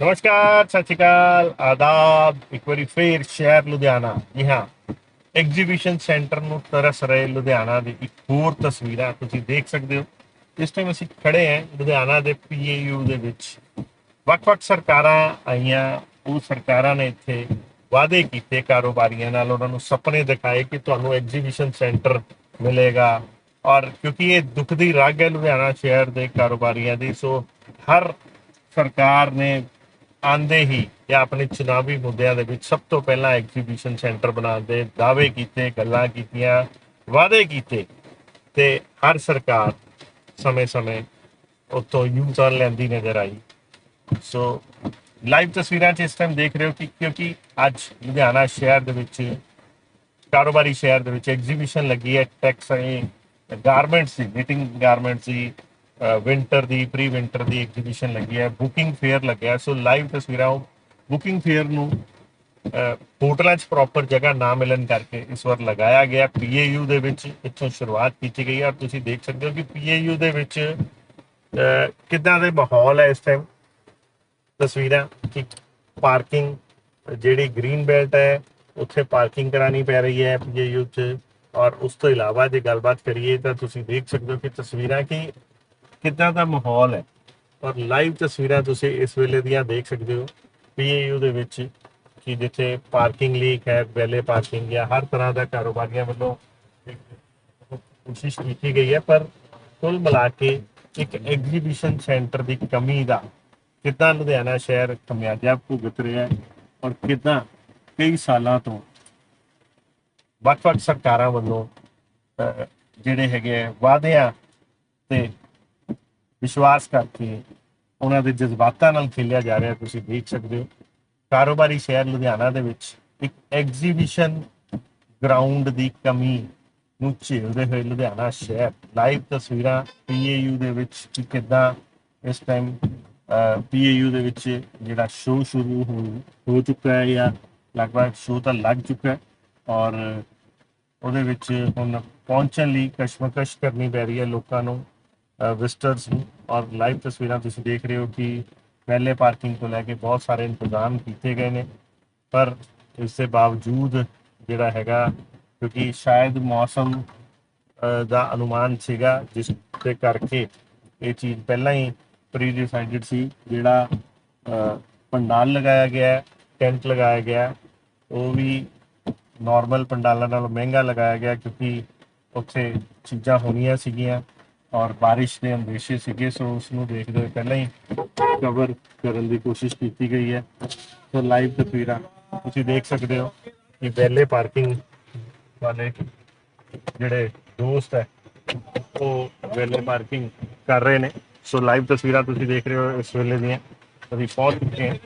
ਨਮਸਕਾਰ ਸਤਿ ਸ਼੍ਰੀ ਅਕਾਲ ਆਦਾਬ ਇੱਕ ਵਾਰੀ ਫੇਰ ਸ਼ਹਿਰ ਲੁਧਿਆਣਾ ਜੀ ਹਾਂ ਐਗਜ਼ੀਬਿਸ਼ਨ ਸੈਂਟਰ ਨੂੰ ਤਰਸ ਰਹੇ ਲੁਧਿਆਣਾ ਦੀ ਇੱਕ ਹੋਰ ਤਸਵੀਰਾਂ ਤੁਸੀਂ ਦੇਖ ਸਕਦੇ ਹੋ ਇਸ ਟਾਈਮ ਅਸੀਂ ਖੜੇ ਹਾਂ ਲੁਧਿਆਣਾ ਦੇ ਪੀਏਯੂ ਦੇ ਵਿੱਚ ਵੱਖ-ਵੱਖ ਸਰਕਾਰਾਂ ਆਈਆਂ ਉਹ ਸਰਕਾਰਾਂ ਨੇ ਇੱਥੇ ਵਾਅਦੇ ਕੀਤੇ ਕਾਰੋਬਾਰੀਆਂ ਨਾਲ ਉਹਨਾਂ ਨੂੰ ਸੁਪਨੇ ਦਿਖਾਏ ਕਿ ਤੁਹਾਨੂੰ ਐਗਜ਼ੀਬਿਸ਼ਨ ਸੈਂਟਰ ਮਿਲੇਗਾ ਔਰ ਕਿਉਂਕਿ ਇਹ ਦੁੱਖ ਦੀ ਰਗ ਹੈ ਲੁਧਿਆਣਾ ਸ਼ਹਿਰ ਦੇ ਕਾਰੋਬਾਰੀਆਂ ਦੀ ਸੋ ਹਰ ਸਰਕਾਰ ਨੇ ਆਂਦੇ ਹੀ ਜਾਂ ਆਪਣੇ ਚੁਣਾਵੀ ਮੁੱਦਿਆਂ ਦੇ ਵਿੱਚ ਸਭ ਤੋਂ ਪਹਿਲਾਂ ਐਗਜ਼ੀਬਿਸ਼ਨ ਸੈਂਟਰ ਬਣਾਉਣ ਦੇ ਦਾਅਵੇ ਕੀਤੇ, ਗੱਲਾਂ ਕੀਤੀਆਂ, ਵਾਅਦੇ ਕੀਤੇ ਤੇ ਹਰ ਸਰਕਾਰ ਸਮੇਂ-ਸਮੇਂ ਉਤੋਂ ਯੂ ਲੈਂਦੀ ਨਜ਼ਰ ਆਈ। ਸੋ ਲਾਈਵ ਤਸਵੀਰਾਂ 'ਚ ਇਸ ਟਾਈਮ ਦੇਖ ਰਹੇ ਹੋ ਕਿ ਕਿਉਂਕਿ ਅੱਜ ਲੁਧਿਆਣਾ ਸ਼ਹਿਰ ਦੇ ਵਿੱਚ, ਕਾਰੋਬਾਰੀ ਸ਼ਹਿਰ ਦੇ ਵਿੱਚ ਐਗਜ਼ੀਬਿਸ਼ਨ ਲੱਗੀ ਹੈ ਟੈਕਸ ਗਾਰਮੈਂਟਸ ਦੀ ਮੀਟਿੰਗ ਗਾਰਮੈਂਟਸ ਦੀ ਵਿੰਟਰ ਦੀ ਪ੍ਰੀ ਵਿੰਟਰ ਦੀ ਐਗਜ਼ੀਬਿਸ਼ਨ ਲੱਗੀ ਹੈ ਬੁਕਿੰਗ ਫੇਅਰ ਲੱਗਿਆ। ਸੋ ਲਾਈਵ ਤਸਵੀਰਾਂ ਉਹ ਬੁਕਿੰਗ ਫੇਅਰ ਨੂੰ ਹੋਟਲਾਂ 'ਚ ਪ੍ਰੋਪਰ ਜਗ੍ਹਾ ਨਾ ਮਿਲਣ ਕਰਕੇ ਇਸ ਵਾਰ ਲਗਾਇਆ ਗਿਆ। ਪੀਏਯੂ ਦੇ ਵਿੱਚ ਇੱਥੋਂ ਸ਼ੁਰੂਆਤ ਕੀਤੀ ਗਈ ਹੈ। ਔਰ ਤੁਸੀਂ ਦੇਖ ਸਕਦੇ ਹੋ ਕਿ ਪੀਏਯੂ ਦੇ ਵਿੱਚ ਕਿੱਦਾਂ ਦੇ ਮਾਹੌਲ ਹੈ ਇਸ ਟਾਈਮ ਤਸਵੀਰਾਂ ਕਿ ਪਾਰਕਿੰਗ ਜਿਹੜੀ ਗ੍ਰੀਨ ਬੈਲਟ ਹੈ, ਉੱਥੇ ਪਾਰਕਿੰਗ ਕਰਾਣੀ ਪੈ ਰਹੀ ਹੈ ਪੀਏਯੂ 'ਚ। ਔਰ ਉਸ ਤੋਂ ਇਲਾਵਾ ਜੇ ਗੱਲਬਾਤ ਕਰੀਏ ਤਾਂ ਤੁਸੀਂ ਦੇਖ ਸਕਦੇ ਹੋ ਕਿ ਤਸਵੀਰਾਂ ਕਿ ਕਿੱਦਾਂ ਦਾ ਮਾਹੌਲ ਹੈ? ਔਰ ਲਾਈਵ ਤਸਵੀਰਾਂ ਤੁਸੀਂ ਇਸ ਵੇਲੇ ਦੀਆਂ ਦੇਖ ਸਕਦੇ ਹੋ। ਪੀਏਯੂ ਦੇ ਵਿੱਚ ਕਿ ਜਿੱਥੇ ਪਾਰਕਿੰਗ ਲੀਕ ਹੈ ਵੈਲੇ ਪਾਰਕਿੰਗ ਜਾਂ ਹਰ ਤਰ੍ਹਾਂ ਦਾ ਕਾਰੋਬਾਰੀਆਂ ਵੱਲੋਂ ਕੋਸ਼ਿਸ਼ ਕੀਤੀ ਗਈ ਹੈ, ਪਰ ਕੁੱਲ ਮਿਲਾ ਕੇ ਇੱਕ ਐਗਜ਼ੀਬਿਸ਼ਨ ਸੈਂਟਰ ਦੀ ਕਮੀ ਦਾ ਕਿੱਦਾਂ ਲੁਧਿਆਣਾ ਸ਼ਹਿਰ ਖਮਿਆਜਾ ਭੁਗਤ ਰਿਹਾ ਹੈ ਔਰ ਕਿੱਦਾਂ ਕਈ ਸਾਲਾਂ ਤੋਂ ਵੱਖ-ਵੱਖ ਸਰਕਾਰਾਂ ਵੱਲੋਂ ਜਿਹੜੇ ਹੈਗੇ ਆ, ਵਾਅਦਿਆਂ ਤੇ ਵਿਸ਼ਵਾਸ ਕਰਕੇ ਉਹਨਾਂ ਦੇ ਜਜ਼ਬਾਤਾਂ ਨਾਲ ਖੇਲਿਆ ਜਾ ਰਿਹਾ, ਤੁਸੀਂ ਦੇਖ ਸਕਦੇ ਹੋ। ਕਾਰੋਬਾਰੀ ਸ਼ਹਿਰ ਲੁਧਿਆਣਾ ਦੇ ਵਿੱਚ ਇੱਕ ਐਗਜ਼ੀਬਿਸ਼ਨ ਗਰਾਊਂਡ ਦੀ ਕਮੀ ਨੂੰ ਝੇਲਦੇ ਹੋਏ ਲੁਧਿਆਣਾ ਸ਼ਹਿਰ ਲਾਈਵ ਤਸਵੀਰਾਂ ਪੀਏਯੂ ਦੇ ਵਿੱਚ ਕਿ ਕਿੱਦਾਂ ਇਸ ਟਾਈਮ ਪੀਏਯੂ ਦੇ ਵਿੱਚ ਜਿਹੜਾ ਸ਼ੋਅ ਸ਼ੁਰੂ ਹੋ ਹੋ ਚੁੱਕਾ ਹੈ ਜਾਂ ਲਗਭਗ ਸ਼ੋਅ ਤਾਂ ਲੱਗ ਚੁੱਕਾ ਹੈ ਔਰ ਉਹਦੇ ਵਿੱਚ ਹੁਣ ਪਹੁੰਚਣ ਲਈ ਕਸ਼ਮਕਸ਼ ਕਰਨੀ ਪੈ ਰਹੀ ਹੈ ਲੋਕਾਂ ਨੂੰ। ਵਿਜ਼ਟਰਸ ਨੂੰ ਔਰ ਲਾਈਵ ਤਸਵੀਰਾਂ ਤੁਸੀਂ ਦੇਖ ਰਹੇ ਹੋ ਕਿ ਪਹਿਲੇ ਪਾਰਕਿੰਗ ਤੋਂ ਲੈ ਕੇ ਬਹੁਤ ਸਾਰੇ ਇੰਤਜ਼ਾਮ ਕੀਤੇ ਗਏ ਨੇ। ਪਰ ਇਸ ਦੇ ਬਾਵਜੂਦ ਜਿਹੜਾ ਹੈਗਾ, ਕਿਉਂਕਿ ਸ਼ਾਇਦ ਮੌਸਮ ਦਾ ਅਨੁਮਾਨ ਸੀਗਾ, ਜਿਸ ਦੇ ਕਰਕੇ ਇਹ ਚੀਜ਼ ਪਹਿਲਾਂ ਹੀ ਪ੍ਰੀ ਡਿਸਾਈਡਡ ਸੀ, ਜਿਹੜਾ ਪੰਡਾਲ ਲਗਾਇਆ ਗਿਆ ਟੈਂਟ ਲਗਾਇਆ ਗਿਆ, ਉਹ ਵੀ ਨਾਰਮਲ ਪੰਡਾਲਾਂ ਨਾਲੋਂ ਮਹਿੰਗਾ ਲਗਾਇਆ ਗਿਆ ਕਿਉਂਕਿ ਉੱਥੇ ਚੀਜ਼ਾਂ ਹੋਣੀਆਂ ਸੀਗੀਆਂ। ਔਰ ਬਾਰਿਸ਼ ਦੇ ਅੰਦੇਸ਼ੇ ਸੀਗੇ ਸੋ ਉਸ ਨੂੰ ਦੇਖਦੇ ਹੋਏ ਪਹਿਲਾਂ ਹੀ ਕਵਰ ਕਰਨ ਦੀ ਕੋਸ਼ਿਸ਼ ਕੀਤੀ ਗਈ ਹੈ ਸੋ ਲਾਈਵ ਤਸਵੀਰਾਂ ਤੁਸੀਂ ਦੇਖ ਸਕਦੇ ਹੋ ਕਿ ਵੈਲੇ ਪਾਰਕਿੰਗ ਵਾਲੇ ਜਿਹੜੇ ਦੋਸਤ ਹੈ ਉਹ ਵੈਲੇ ਪਾਰਕਿੰਗ ਕਰ ਰਹੇ ਨੇ ਸੋ ਲਾਈਵ ਤਸਵੀਰਾਂ ਤੁਸੀਂ ਦੇਖ ਰਹੇ ਹੋ ਇਸ ਵੇਲੇ ਦੀਆਂ ਅਸੀਂ ਪਹੁੰਚ ਚੁੱਕੇ ਹਾਂ